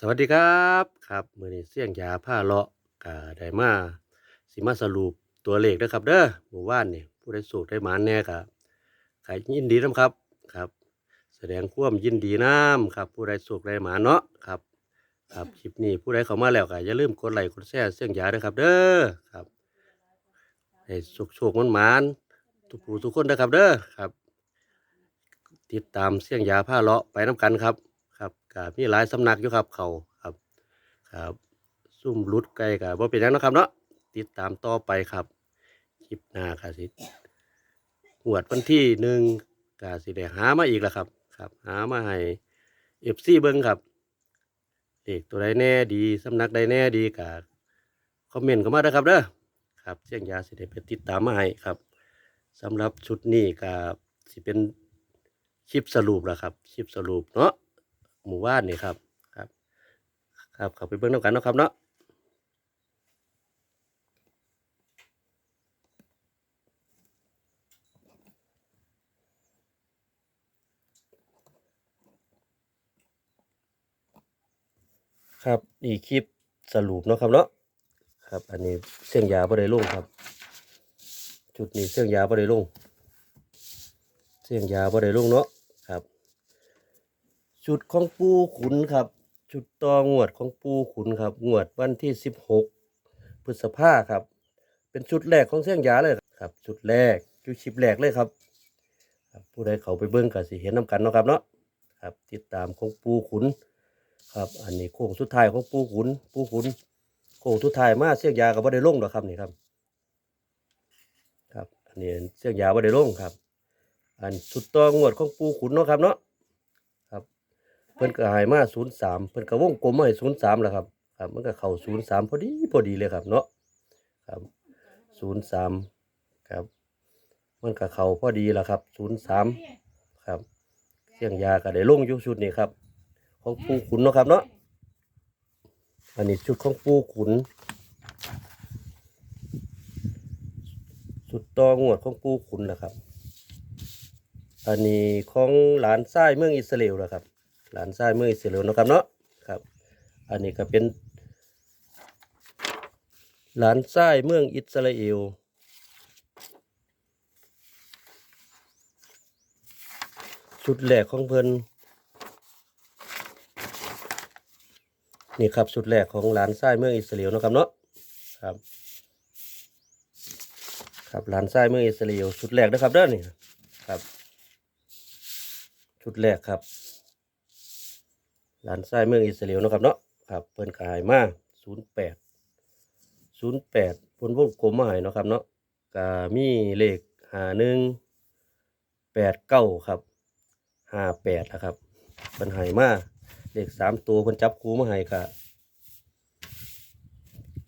สวัสดีครับครับมือนี้เสี่ยงยาผ้าเลาะก็ได้มาสิมาสรุปตัวเลขเด้อครับ เด้อหมู่บ้านนี่ผู้ใดสูกได้หมานแน่ก็ก็ยินดีนํครับครับ แสดงความยินดีนํครับ ผู้ใดสูกได้หมานเนาะครับครับคลิปนี้ผู้ใดเข้ามาแล้วก็อย่าลืมกดไลค์กดแชร์เสี่ยงยาด้อครับ เด้อครับให้สุกๆมันหมานทุกผู้ทุกคนเด้อครับเด้อครับ ติดตามเสี่ยงยาผ้าเลาะไปน้กันครับ ครับก็มีหลายสำนักอยู่ครับเขาครับครับซุ่มรุดไกลกับว่าเป็นยังนะครับเนาะติดตามต่อไปครับคลิปหน้าค่ะสิหวดวันที่หนึ่งกาสิได้หามาอีกแล้วครับครับ หามาให้เอฟซีเบิ้งครับเลขตัวใดแน่ดีสำนักใดแน่ดีกาคอมเมนต์เข้ามาด้ครับเด้อครับเชียงยาสิได้ไปติดตามมาให้ครับสำหรับชุดนี้ก็สิเป็นคลิปสรุปแล้วครับคลิปสรุปเนาะ หมู่บ้านนี่ครับครับ ครับเข้าไปเบิ่งน้ำกันเนาะครับเนาะครับนี่คลิปสรุปเนาะครับเนาะครับ อันนี้เสียงยาบ่ได้ลงครับ จุดนี้เสียงยาบ่ได้ลงเสียงยาบ่ได้ลงเนาะ ชุดของปูขุนครับ ชุดตองวดของปูขุนครับ งวดวันที่สิบหกพฤษภาครับ เป็นชุดแรกของเสียงยาเลยครับ ชุดแรกชุดชิปแรกเลยครับ ผู้ใดเขาไปเบิ่งก็สิเห็นน้กันเนาะครับเนาะครับ ติดตามของปูขุนครับ อันนี้โค้งสุดท้ายของปูขุน ปูขุนโค้งสุดท้ายมาเสียงยาก็บ่ได้ลงหรอครับนี่ครับ ครับ อันนี้เสียงยาบ่ได้ลงครับ อันสุดตองวดของปูขุนเนาะครับเนาะ เพิ่นก็หายมา03เพิ่นก็วงกลมมาให้03แล้วครับครับมันก็เข้า03พอดีพอดีเลยครับเนาะครับ03ครับ มันก็เข้าพอดีแล้วครับ03ครับเสียงยาก็ได้ลงอยู่ชุดนี้ครับ ของปูขุนเนาะครับเนาะอันนี้ชุดของปูขุนสุดต่องวดของปูขุนนะครับ อันนี้ของหลานไส้เมืองอิสราเอลนะครับ หลานไส้เมืองอิสราเอลนะครับเนาะครับ อันนี้ก็เป็น หลานไส้เมืองอิสราเอลชุดแรกของเพิ่นนี่ครับชุดแรกของหลานไส้เมืองอิสราเอลนะครับเนาะครับครับหลานไส้เมืองอิสราเอลชุดแรกนะครับเด้อนี่ครับ ชุดแรกครับ หลานไส้เมืองอิสราเอลเนาะครับเนาะครับเพิ่นขายมาศูนย์แปดศูนย์แปดเพิ่นวงกลมมาให้นะครับเนาะก็มีเลขห้าหนึ่งแปดเก้าครับห้าแปดนะครับเพิ่นให้มาเลขสามตัวคนจับคูมาให้ก็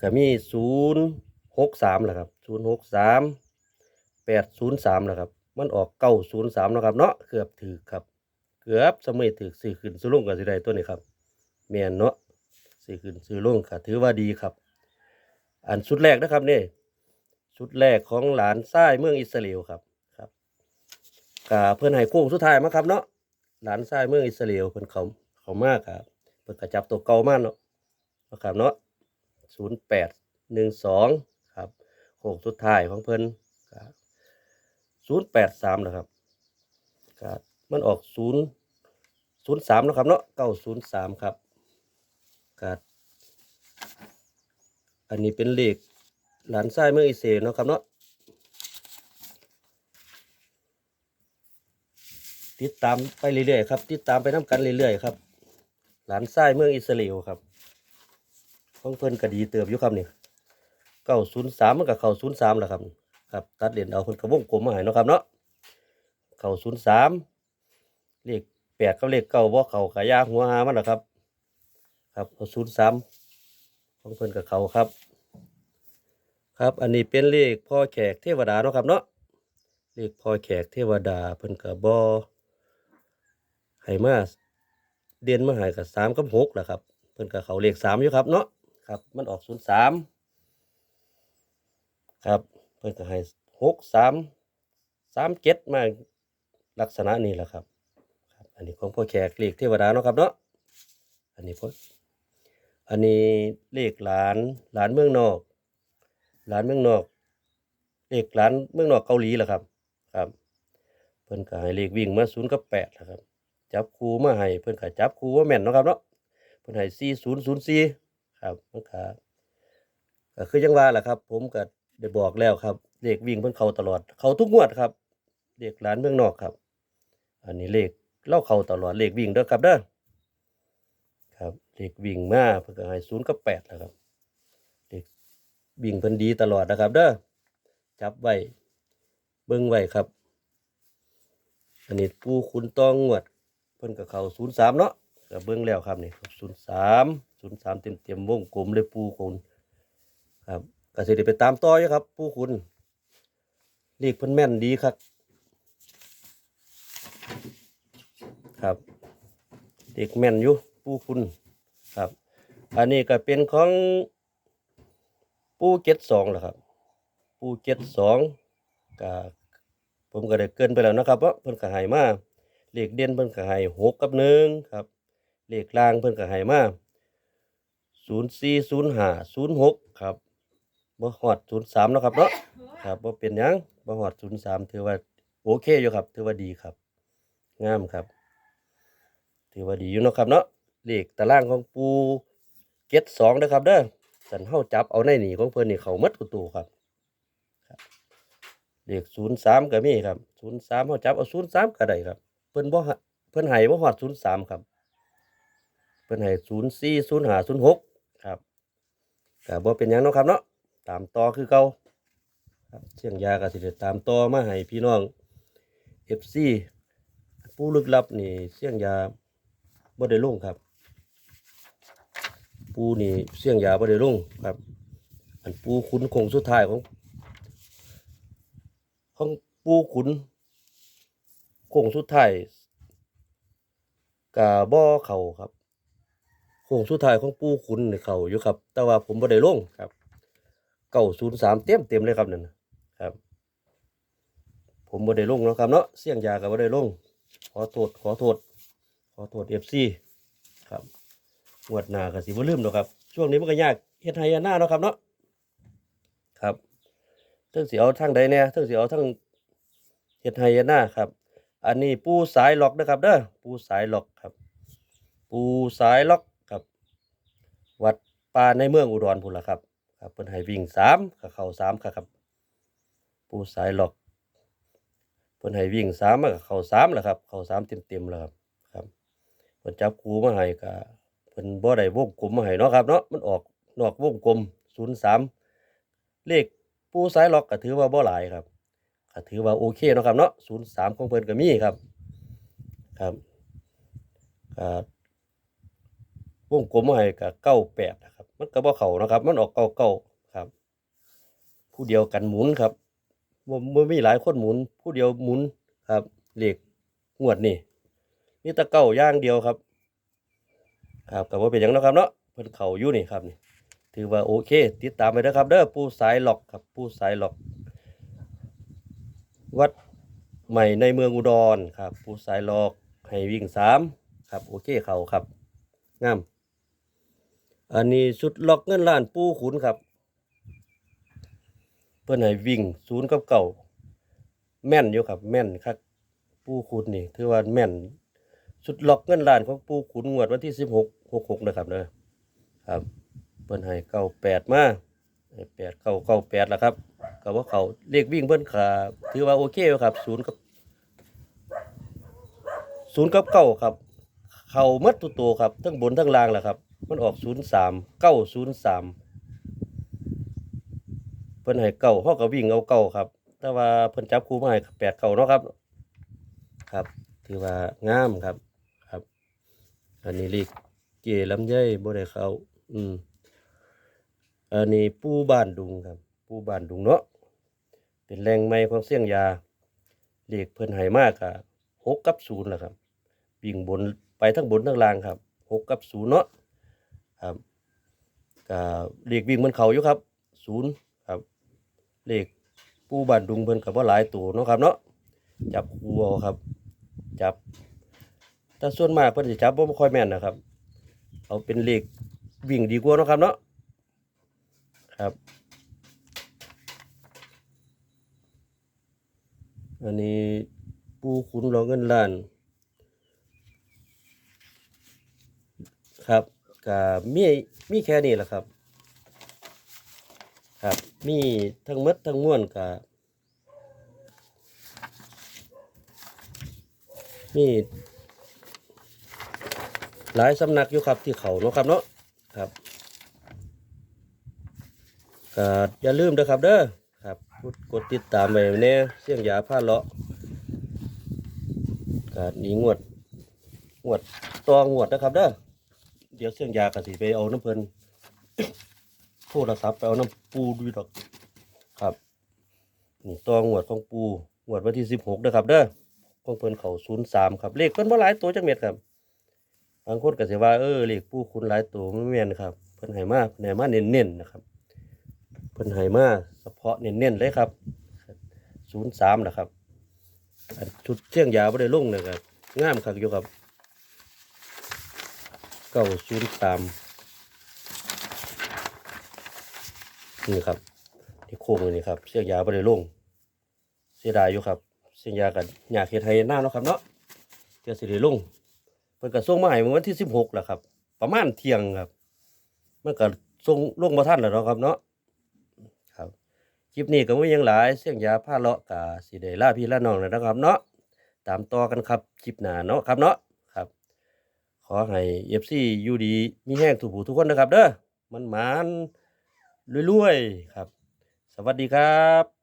ก็มีศูนย์หกสามแหละครับศูนย์หกสามแปดศูนย์สามแหละครับ มันออกเก้าศูนย์สามนะครับเนาะเกือบถือครับ เกือบสมัยถือซื้อขึ้นซื้อลงกับสิได้ตัวนี้ครับแมนเนาะซื้อขึ้นซื้อลงก็ถือว่าดีครับ อันชุดแรกนะครับนี่ชุดแรกของหลานไส้เมืองอิสราเอลครับครับกาเพื่อนให้โค้งสุดท้ายมาครับเนาะหลานไส้เมืองอิสราเอลเพิ่นเขาเขามากครับเปิดกระจับตัวเก่ามากเนาะนะครับเนาะศูนย์แปดหนึ่งสองครับโค้งสุดท้ายของเพิ่อนศูนย์แปดสามนะครับครับ มันออกศูนย์ศูนย์สามนะครับเนาะเก้าศูนย์สามครับครับอันนี้เป็นเลขหลานไส้เมืองอิสเอลเนาะครับเนาะติดตามไปเรื่อยๆครับ ติดตามไปน้กันเรื่อยๆครับ หลานไส้เมืองอิสราเอลครับของเพิ่นก็ดีเติบอยู่ครับนี่เก้าศูนย์สามมันก็เข้าศูนย์สามแหละครับ ครับ ตัดเหรียญเอาเพิ่นกระวงกลมมาให้เนาะครับเนาะเข้าศูนย์สาม เลขแปดกับเลขเก้าบ่เขากะยาหัวหามันแหละครับ ครับเข้าศูนย์สามของเพิ่นกับเขาครับ ครับอันนี้เป็นเลขพ่อแขกเทวดาเนาะครับเนาะเลขพ่อแขกเทวดาเพิ่นก็บ่ให้มาเด่นมาหายกับสามกับหกแหละครับ เพิ่นกับเขาเลขสามอยู่ครับเนาะครับ มันออกศูนย์สามครับเพิ่นก็ให้หกสามสามเจ็ดมาลักษณะนี้แหละครับ อันนี้ของพ่อแขกเลขเทวดาเนาะครับเนาะอันนี้พ่ออันนี้เลขหลานหลานเมืองนอก หลานเมืองนอกเลขหลานเมืองนอกเกาหลีแหละครับครับ เพิ่นก็ให้เลขวิ่งมาศูนย์กับแปดนะครับ จับคู่มาให้เพิ่นก็จับคู่ว่าแม่นเนาะครับเนาะเพิ่นให้สี่ศูนย์ศูนย์สี่ครับมันก็ก็คือยังว่าแหละครับ ผมก็ได้บอกแล้วครับเลขวิ่งเพิ่นเข้าตลอด เข้าทุกงวดครับเลขหลานเมืองนอกครับ อันนี้เลข เล่าเข้าตลอดเลขวิ่งเด้อครับเด้อครับเลขวิ่งมาเพิ่นก็ให้ศูนย์กับแปดแล้วครับเลขวิ่งเพิ่นดีตลอดนะครับ เด้อจับไว้เบิ่งไว้ครับ อันนี้ปูคุณต้องงวด เพิ่นก็เข้าศูนย์สามเนาะก็เบิ่งแล้วครับนี่ศูนย์สามศูนย์สามเต็มเต็มวงกลมเลยปูคุณครับก็สิได้ไปตามต่อยครับ ปูคุณเลขเพิ่นแม่นดีครับ ครับ เด็กแม่นอยู่ปูคุณครับ อันนี้ก็เป็นของปูเจ็ดสองแหละครับ ปูเจ็ดสองก็ผมก็ได้เกินไปแล้วนะครับว่าเพิ่นก็ให้มาเลขเด่นเพิ่นก็ให้หกกับหนึ่งครับเลขล่างเพิ่นก็ให้มาศูนย์สี่ศูนย์ห้าศูนย์หกครับบ่ฮอดศูนย์สามนาะครับเนาะครับบ่เป็นยังบ่ฮอดศูนย์สามถือว่าโอเคอยู่ครับ ถือว่าดีครับ งามครับ ถือว่าดีอยู่นะครับเนาะเลขตารางของปูเก็ดสองนะครับเด้อสันเฮาจับเอาในหนีของเพิ่อนนี่เขามัดกุตูครับครับเลขศูนย์สามก็มีครับศูนย์สามเฮาจับเอาศูนย์สามก็ได้ครับ เพิ่อนบ่ฮะเพิ่อนให้บ่ฮอดศูนย์สามครับ เพิ่อนให้ศูนย์สี่ศูนย์ห้าศูนย์หกครับก็บ่เป็นหยังเนาะครับเนาะตามต่อคือเก่าครับเชียงยาก็สิได้ตามต่อมาให้พี่น้อง FC ผู้ลึกลับนี่เสียงยา บ่ได้ลงครับ ปูนี่เสี่ยงยาบ่ได้ลงครับ อันปูขุนคงสุดท้ายของของปูขุนคงสุดท้ายกาบ่อเข่าครับคงสุดท้ายของปูขุนนี่เข่าอยู่ครับ แต่ว่าผมบ่ได้ลงครับเก้าศูนย์สามเต็มเต็มเลยครับนั่นครับ ผมบ่ได้ลงเนาะครับเนาะเสี่ยงยาก็บ่ได้ลง ขอโทษขอโทษ ขอโทษเอฟซีครับงวดหน้าก็สิบ่ลืมดอกครับ ช่วงนี้มันก็ยากเฮ็ดไห้หน้าเนาะครับเนาะครับเทิงสิเอาทางใดแน่เทิงสิเอาทางเฮ็ดไห้หน้าครับ อันนี้ปูสายล็อกนะครับเด้อปูสายล็อกครับ ปูสายล็อกครับ วัดป่าในเมืองอุดรพุ่นละครับครับเพิ่นให้วิ่งสามก็เข้าสามครับ ปูสายล็อกเพิ่นให้วิ่งสามมันก็เข้าสามแหละครับ เข้าสามเต็มๆแล้วครับ เพิ่นจับคูมาให้ก็เพิ่นบ่ได้วงกลมมาให้เนาะครับเนาะมันออกนอกวงกลมศูนย์สามเลขปูสายล็อกก็ถือว่าบ่หลายครับก็ถือว่าโอเคเนาะครับเนาะศูนย์สามของเพิ่นก็มีครับครับก็วงกลมมาให้ก็เก้าแปดนะครับ มันก็บ่เข้านะครับ มันออกเก้าเก้าครับ ผู้เดียวกันหมุนครับบ่บ่มีหลายคนหมุน ผู้เดียวหมุนครับเลขงวดนี่ มีแตะเก้าย่างเดียวครับ ครับก็บ่เป็นหยังเนาะครับเนาะเพิ่นเขาอยู่นี่ครับนี่ถือว่าโอเค ติดตามไปเด้อครับเด้อปูสายหลอกครับปูสายหลอก วัดใหม่ในเมืองอุดรครับปูสายหลอกให้วิ่งสามครับโอเคเขาครับงามอันนี้ชุดล็อกเงินล้านปูขุนครับ เพื่อนให้วิ่งศูนย์กับเก่า แม่นอยู่ครับ แม่นครับปูขุนนี่ถือว่าแม่น สุดหลอกเงินล้านของปูขุนงวดวันที่สิบหกหกหกนะครับเนะครับเพื่อนให้เก้าแปดมาแปดเก้าเก้าแปดแล้วครับก็ว่าเขาเลขวิ่งเพื่อนขาถือว่าโอเคครับศูนย์กับศูนย์กับเก้าครับ เขามัดตัวโตวครับ ทั้งบนทั้งล่างแหละครับ มันออกศูนย์สามเก้าศูนย์สามเพิ่นให้เก่าเฮาก็วิ่งเอาเก่าครับ แต่ว่าเพิ่นจับคู่มาให้แปดเก่าเนาะครับ ครับ ถือว่างามครับ อันนี้ลีกเกลำไยบ่ได้เข้าอืมอันนี้ปูบ้านดุงครับ ปูบ้านดุงเนาะเป็นแรงใหม่ของเสียงยาเลขเพิ่นให้มากอะหกกับศูนย์แหละครับวิ่งบนไปทั้งบนทั้งล่างครับหกกับศูนย์เนาะครับก็เลขวิ่งมันเขาอยู่ครับศูนย์ครับเลขปูบ้านดุงเพิ่นกับว่าหลายตัวเนาะครับเนาะจับคู่เอาครับ จับ แต่ส่วนมากเพิ่นสิจับบ่ค่อยแม่นนะครับ เอาเป็นเลขวิ่งดีกว่าเนาะครับเนาะครับอันนี้ปูขุนรองเงินล้าน ครับก็มีมีแค่นี้แหละครับ ครับมีทั้งมดทั้งม้วลก็มี หลายสำนักอยู่ครับที่เขาเนาะครับเนาะครับก็อย่าลืมนะครับ เด้อครับกดกดติดตามไว้แน่เสียงยาผ้าเลาะก็นี้งวดงวดตัวงวดนะครับเด้อเดี๋ยวเสียงยากะสิไปเอาน้ำเพลินโทรศัพท์ไปเอาน้ำปูดูดอกครับนี่ตัวงวดของปูงวดวันที่สิบหกนะครับเด้อของเพิ่นเขาศูนย์สามครับเลขเพิ่นบ่หลายตัวจังเม็ดครับ บางคนก็สิว่าเออเลขปูคุณหลายตัวไม่แม่นครับเพิ่นให้มาเพิ่นให้มาเน้นๆนะครับเพิ่นให้มาเฉพาะเน้นๆเลยครับศูนย์สามนะครับชุดเชียงยาบ่ได้ลงเลยครับงามคักอยู่ครับเก้าศูนย์สามนี่ครับที่โค้งเลยนี่ครับเสียงยาบริลงเสียดายอยู่ครับเสียงยากันอยากเฮ็ดให้หน้าเนาะครับเนาะเจ้าสิได้ลง เพิ่นก็ส่งมาให้เมื่อวันที่สิบหกแหละครับ ประมาณเที่ยงครับ มันก็ส่งลงมาท่านแล้วเนาะครับเนาะครับคลิปนี้ก็ไม่ยังหลายเสียงยาผ้าเลาะกาสิได้ลาพี่ลาน้องแล้วนะครับ เนาะตามต่อกันครับคลิปหน้าเนาะครับเนาะครับ ขอให้เอฟซีอยู่ดีมีแห้งถูกผูทุกคนนะครับ เด้อมันหมานรวยๆครับ สวัสดีครับ